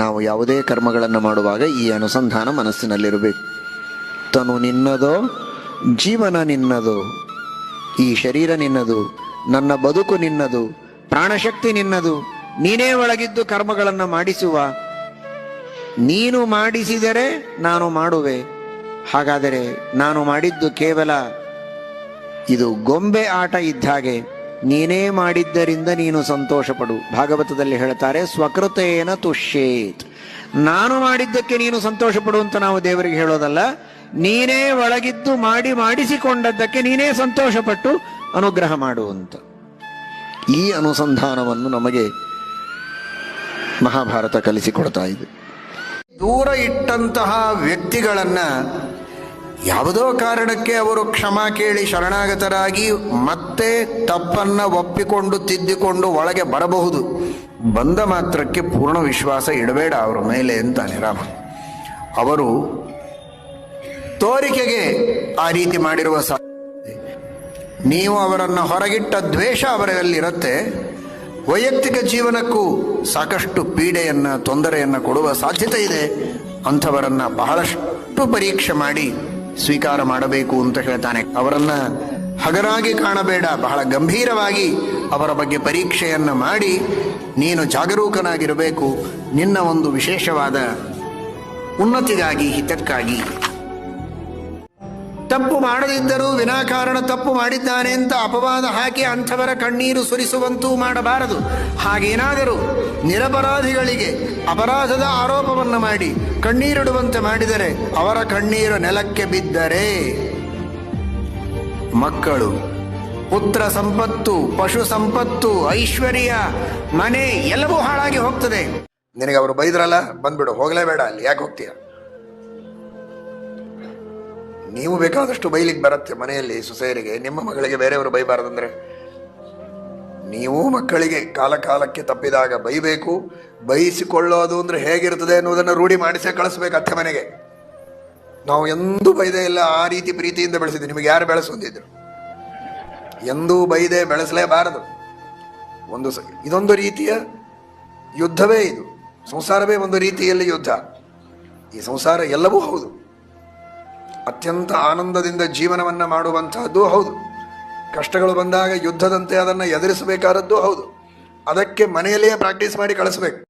ನಾವು ಯಾವುದೇ ಕರ್ಮಗಳನ್ನು ಮಾಡುವಾಗ ಈ ಅನುಸಂಧಾನ ಮನಸ್ಸಿನಲ್ಲಿರಬೇಕು. ತನು ನಿನ್ನದೋ, ಜೀವನ ನಿನ್ನದು, ಈ ಶರೀರ ನಿನ್ನದು, ನನ್ನ ಬದುಕು ನಿನ್ನದು, ಪ್ರಾಣಶಕ್ತಿ ನಿನ್ನದು, ನೀನೇ ಒಳಗಿದ್ದು ಕರ್ಮಗಳನ್ನು ಮಾಡಿಸುವ. ನೀನು ಮಾಡಿಸಿದರೆ ನಾನು ಮಾಡುವೆ. ಹಾಗಾದರೆ ನಾನು ಮಾಡಿದ್ದು ಕೇವಲ ಇದು ಗೊಂಬೆ ಆಟ ಇದ್ದ ಹಾಗೆ. ನೀನೇ ಮಾಡಿದ್ದರಿಂದ ನೀನು ಸಂತೋಷಪಡು. ಭಾಗವತದಲ್ಲಿ ಹೇಳ್ತಾರೆ ಸ್ವಕೃತೇನ ತುಷ್ಯೇತ್. ನಾನು ಮಾಡಿದ್ದಕ್ಕೆ ನೀನು ಸಂತೋಷ ಪಡು ಅಂತ ನಾವು ದೇವರಿಗೆ ಹೇಳೋದಲ್ಲ, ನೀನೇ ಒಳಗಿದ್ದು ಮಾಡಿ ಮಾಡಿಸಿಕೊಂಡದ್ದಕ್ಕೆ ನೀನೇ ಸಂತೋಷಪಟ್ಟು ಅನುಗ್ರಹ ಮಾಡುವಂತ ಈ ಅನುಸಂಧಾನವನ್ನು ನಮಗೆ ಮಹಾಭಾರತ ಕಲಿಸಿಕೊಡ್ತಾ ಇದೆ. ದೂರ ಇಟ್ಟಂತಹ ವ್ಯಕ್ತಿಗಳನ್ನ ಯಾವುದೋ ಕಾರಣಕ್ಕೆ ಅವರು ಕ್ಷಮ ಕೇಳಿ ಶರಣಾಗತರಾಗಿ ಮತ್ತೆ ತಪ್ಪನ್ನ ಒಪ್ಪಿಕೊಂಡು ತಿದ್ದಿಕೊಂಡು ಒಳಗೆ ಬರಬಹುದು. ಬಂದ ಮಾತ್ರಕ್ಕೆ ಪೂರ್ಣ ವಿಶ್ವಾಸ ಇಡಬೇಡ ಅವರ ಮೇಲೆ ಅಂತಾನೆ ರಾಮ. ಅವರು ತೋರಿಕೆಗೆ ಆ ರೀತಿ ಮಾಡಿರುವ ಸಾಧ್ಯತೆ ನೀವು ಅವರನ್ನು ಹೊರಗಿಟ್ಟ ದ್ವೇಷ ಅವರಲ್ಲಿರುತ್ತೆ. ವೈಯಕ್ತಿಕ ಜೀವನಕ್ಕೂ ಸಾಕಷ್ಟು ಪೀಡೆಯನ್ನ, ತೊಂದರೆಯನ್ನ ಕೊಡುವ ಸಾಧ್ಯತೆ ಇದೆ. ಅಂಥವರನ್ನು ಬಹಳಷ್ಟು ಪರೀಕ್ಷೆ ಮಾಡಿ ಸ್ವೀಕಾರ ಮಾಡಬೇಕು ಅಂತ ಹೇಳ್ತಾನೆ. ಅವರನ್ನ ಹಗರಾಗಿ ಕಾಣಬೇಡ. ಬಹಳ ಗಂಭೀರವಾಗಿ ಅವರ ಬಗ್ಗೆ ಪರೀಕ್ಷೆಯನ್ನು ಮಾಡಿ ನೀನು ಜಾಗರೂಕನಾಗಿರಬೇಕು. ನಿನ್ನ ಒಂದು ವಿಶೇಷವಾದ ಉನ್ನತಿಗಾಗಿ, ಹಿತಕ್ಕಾಗಿ ತಪ್ಪು ಮಾಡದಿದ್ದರೂ ವಿನಾಕಾರಣ ತಪ್ಪು ಮಾಡಿದ್ದಾನೆ ಅಂತ ಅಪವಾದ ಹಾಕಿ ಅಂಥವರ ಕಣ್ಣೀರು ಸುರಿಸುವಂತೂ ಮಾಡಬಾರದು. ಹಾಗೇನಾದರೂ ನಿರಪರಾಧಿಗಳಿಗೆ ಅಪರಾಧದ ಆರೋಪವನ್ನು ಮಾಡಿ ಕಣ್ಣೀರಿಡುವಂತೆ ಮಾಡಿದರೆ ಅವರ ಕಣ್ಣೀರು ನೆಲಕ್ಕೆ ಬಿದ್ದರೆ. ಮಕ್ಕಳು, ಪುತ್ರ ಸಂಪತ್ತು, ಪಶು ಸಂಪತ್ತು, ಐಶ್ವರ್ಯ, ಮನೆ ಎಲ್ಲವೂ ಹಾಳಾಗಿ ಹೋಗ್ತದೆ. ನಿನಗೆ ಅವರು ಬೈದ್ರಲ್ಲ? ಬಂದ್ಬಿಡು ಹೋಗಲೇಬೇಡ ಅಲ್ಲಿ. ಯಾಕೆ ಹೋಗ್ತೀಯ? ನೀವು ಬೇಕಾದಷ್ಟು ಬೈಲಿಕ್ಕೆ ಬರುತ್ತೆ ಮನೆಯಲ್ಲಿ ಸೊಸೆಯರಿಗೆ, ನಿಮ್ಮ ಮಗಳಿಗೆ ಬೇರೆಯವರು ಬೈಬಾರದಂದ್ರೆ? ನೀವು ಮಕ್ಕಳಿಗೆ ಕಾಲ ಕಾಲಕ್ಕೆ ತಪ್ಪಿದಾಗ ಬೈಬೇಕು, ಬೈಸಿಕೊಳ್ಳೋದು ಅಂದ್ರೆ ಹೇಗಿರ್ತದೆ ಅನ್ನೋದನ್ನು ರೂಢಿ ಮಾಡಿಸೇ ಕಳಿಸ್ಬೇಕು ಅತ್ತೆ ಮನೆಗೆ. ನಾವು ಎಂದೂ ಬೈದೇ ಇಲ್ಲ, ಆ ರೀತಿ ಪ್ರೀತಿಯಿಂದ ಬೆಳೆಸಿದ್ವಿ. ನಿಮಗೆ ಯಾರು ಬೆಳೆಸೊಂದಿದ್ರು ಎಂದೂ ಬೈದೆ ಬೆಳೆಸಲೇಬಾರದು. ಒಂದು ಇದೊಂದು ರೀತಿಯ ಯುದ್ಧವೇ ಇದು. ಸಂಸಾರವೇ ಒಂದು ರೀತಿಯಲ್ಲಿ ಯುದ್ಧ. ಈ ಸಂಸಾರ ಎಲ್ಲವೂ ಹೌದು. ಅತ್ಯಂತ ಆನಂದದಿಂದ ಜೀವನವನ್ನು ಮಾಡುವಂತಹದ್ದು ಹೌದು. ಕಷ್ಟಗಳು ಬಂದಾಗ ಯುದ್ಧದಂತೆ ಅದನ್ನು ಎದುರಿಸಬೇಕಾದದ್ದು ಹೌದು. ಅದಕ್ಕೆ ಮನೆಯಲ್ಲಿಯೇ ಪ್ರಾಕ್ಟೀಸ್ ಮಾಡಿ ಕಳಿಸ್ಬೇಕು.